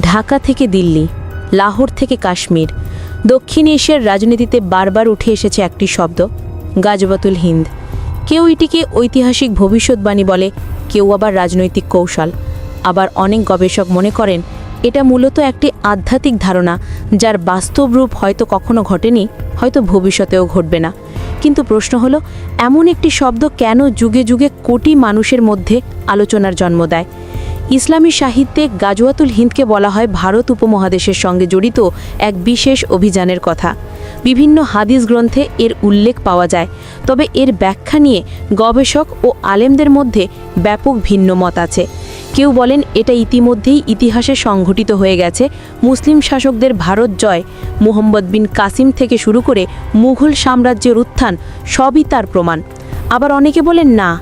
ঢাকা থেকে দিল্লি, লাহোর থেকে কাশ্মীর, দক্ষিণ এশিয়ার রাজনীতিতে বারবার উঠে এসেছে একটি শব্দ গাজবাতুল হিন্দ। কেউ এটিকে ঐতিহাসিক ভবিষ্যৎবাণী বলে, কেউ আবার রাজনৈতিক কৌশল। আবার অনেক গবেষক মনে করেন, এটা মূলত একটি আধ্যাত্মিক ধারণা, যার বাস্তব রূপ হয়তো কখনো ঘটেনি, হয়তো ভবিষ্যতেও ঘটবে না। কিন্তু প্রশ্ন হলো, এমন একটি শব্দ কেন যুগে যুগে কোটি মানুষের মধ্যে আলোচনার জন্ম দেয়? ইসলামী সাহিত্যে গাজওয়াতুল হিন্দকে বলা হয় ভারত উপমহাদেশের সঙ্গে জড়িত এক বিশেষ অভিযানের কথা। বিভিন্ন হাদিস গ্রন্থে এর উল্লেখ পাওয়া যায়, তবে এর ব্যাখ্যা নিয়ে গবেষক ও আলেমদের মধ্যে ব্যাপক ভিন্ন মত আছে। কেউ বলেন এটা ইতিমধ্যেই ইতিহাসে সংঘটিত হয়ে গেছে, মুসলিম শাসকদের ভারত জয়, মুহম্মদ বিন কাসিম থেকে শুরু করে মুঘল সাম্রাজ্যের উত্থান সবই তার প্রমাণ। আবার অনেকে বলেন, না,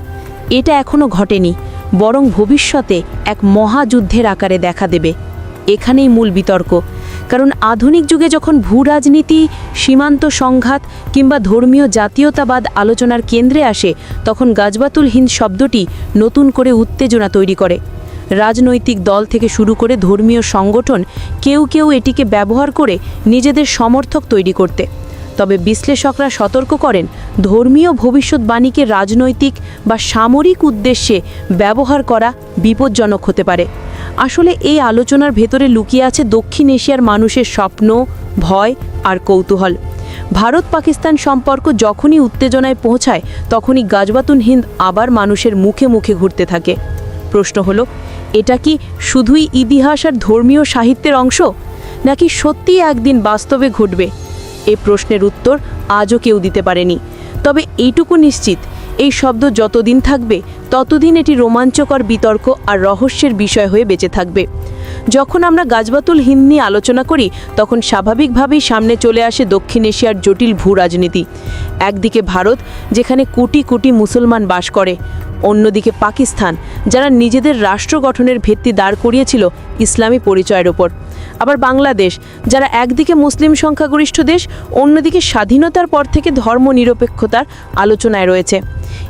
এটা এখনও ঘটেনি। বরং ভবিষ্যতে এক মহাযুদ্ধের আকারে দেখা দেবে। এখানেই মূল বিতর্ক। কারণ আধুনিক যুগে যখন ভূ রাজনীতি সীমান্ত সংঘাত কিংবা ধর্মীয় জাতীয়তাবাদ আলোচনার কেন্দ্রে আসে, তখন গাজবাতুল হিন্দ শব্দটি নতুন করে উত্তেজনা তৈরি করে। রাজনৈতিক দল থেকে শুরু করে ধর্মীয় সংগঠন কেউ কেউ এটিকে ব্যবহার করে নিজেদের সমর্থক তৈরি করতে। তবে বিশ্লেষকরা সতর্ক করেন, ধর্মীয় ভবিষ্যৎবাণীকে রাজনৈতিক বা সামরিক উদ্দেশ্যে ব্যবহার করা বিপজ্জনক হতে পারে। আসলে এই আলোচনার ভেতরে লুকিয়ে আছে দক্ষিণ এশিয়ার মানুষের স্বপ্ন, ভয় আর কৌতূহল। ভারত পাকিস্তান সম্পর্ক যখনই উত্তেজনায় পৌঁছায়, তখনই গাজবাতুন হিন্দ আবার মানুষের মুখে মুখে ঘুরতে থাকে। প্রশ্ন হলো, এটা কি শুধুই ইতিহাস আর ধর্মীয় সাহিত্যের অংশ? নাকি সত্যিই একদিন বাস্তবে ঘটবে? এই প্রশ্নের উত্তর আজও কেউ দিতে পারেনি। তবে এইটুকু নিশ্চিত, এই শব্দ যতদিন থাকবে, ততদিন এটি রোমাঞ্চকর বিতর্ক আর রহস্যের বিষয় হয়ে বেঁচে থাকবে। যখন আমরা গাজবাতুল হিন্দ নিয়ে আলোচনা করি, তখন স্বাভাবিকভাবেই সামনে চলে আসে দক্ষিণ এশিয়ার জটিল ভূ রাজনীতি একদিকে ভারত, যেখানে কোটি কোটি মুসলমান বাস করে। অন্যদিকে পাকিস্তান, যারা নিজেদের রাষ্ট্র গঠনের ভিত্তি দাঁড় করিয়েছিল ইসলামী পরিচয়ের ওপর। আবার বাংলাদেশ, যারা একদিকে মুসলিম সংখ্যাগরিষ্ঠ দেশ, অন্যদিকে স্বাধীনতার পর থেকে ধর্মনিরপেক্ষতার আলোচনায় রয়েছে।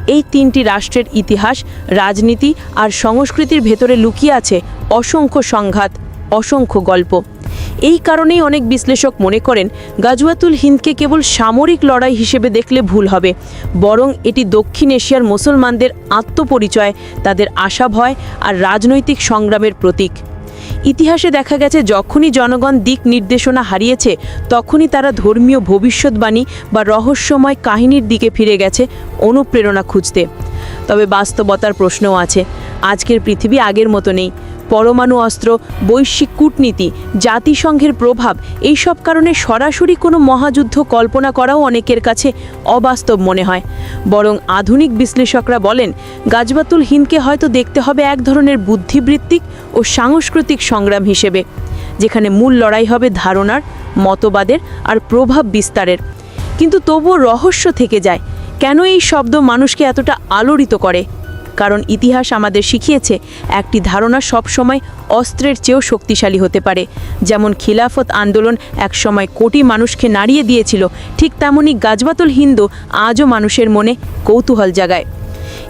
এই তিনটি রাষ্ট্রের ইতিহাস, রাজনীতি আর সংস্কৃতির ভেতরে লুকিয়ে আছে অসংখ্য সংঘাত, অসংখ্য গল্প। এই কারণেই অনেক বিশ্লেষক মনে করেন, গাজওয়াতুল হিন্দকে কেবল সামরিক লড়াই হিসেবে দেখলে ভুল হবে। বরং এটি দক্ষিণ এশিয়ার মুসলমানদের আত্মপরিচয়, তাদের আশা ভয় আর রাজনৈতিক সংগ্রামের প্রতীক। ইতিহাসে দেখা গেছে, যখনই জনগণ দিক নির্দেশনা হারিয়েছে, তখনই তারা ধর্মীয় ভবিষ্যৎবাণী বা রহস্যময় কাহিনীর দিকে ফিরে গেছে অনুপ্রেরণা খুঁজতে। তবে বাস্তবতার প্রশ্নও আছে। আজকের পৃথিবী আগের মতো নেই। পরমাণু অস্ত্র, বৈশ্বিক কূটনীতি, জাতিসংঘের প্রভাব, এইসব কারণে সরাসরি কোনো মহাযুদ্ধ কল্পনা করাও অনেকের কাছে অবাস্তব মনে হয়। বরং আধুনিক বিশ্লেষকরা বলেন, গাজবাতুল হিন্দকে হয়তো দেখতে হবে এক ধরনের বুদ্ধিবৃত্তিক ও সাংস্কৃতিক সংগ্রাম হিসেবে, যেখানে মূল লড়াই হবে ধারণার, মতবাদের আর প্রভাব বিস্তারের। কিন্তু তবুও রহস্য থেকে যায়, কেন এই শব্দ মানুষকে এতটা আলোড়িত করে? কারণ ইতিহাস আমাদের শিখিয়েছে, একটি ধারণা সবসময় অস্ত্রের চেয়েও শক্তিশালী হতে পারে। যেমন খিলাফত আন্দোলন একসময় কোটি মানুষকে নাড়িয়ে দিয়েছিল, ঠিক তেমনই গাজবাতুল হিন্দু আজও মানুষের মনে কৌতূহল জাগায়।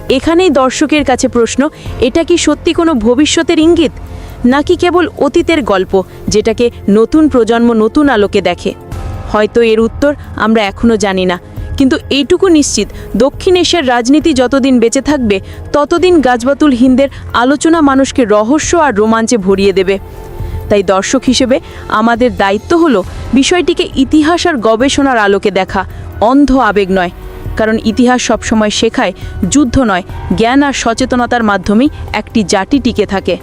এখানেই দর্শকের কাছে প্রশ্ন, এটা কি সত্যি কোনো ভবিষ্যতের ইঙ্গিত? নাকি কেবল অতীতের গল্প, যেটাকে নতুন প্রজন্ম নতুন আলোকে দেখে? হয়তো এর উত্তর আমরা এখনও জানি না। কিন্তু এইটুকু নিশ্চিত, দক্ষিণ এশিয়ার রাজনীতি যতদিন বেঁচে থাকবে, ততদিন গাজবাতুল হিন্দের আলোচনা মানুষকে রহস্য আর রোমাঞ্চে ভরিয়ে দেবে। তাই দর্শক হিসেবে আমাদের দায়িত্ব হলো বিষয়টিকে ইতিহাস আর গবেষণার আলোকে দেখা, অন্ধ আবেগ নয়। কারণ ইতিহাস সবসময় শেখায়, যুদ্ধ নয়, জ্ঞান আর সচেতনতার মাধ্যমেই একটি জাতি টিকে থাকে।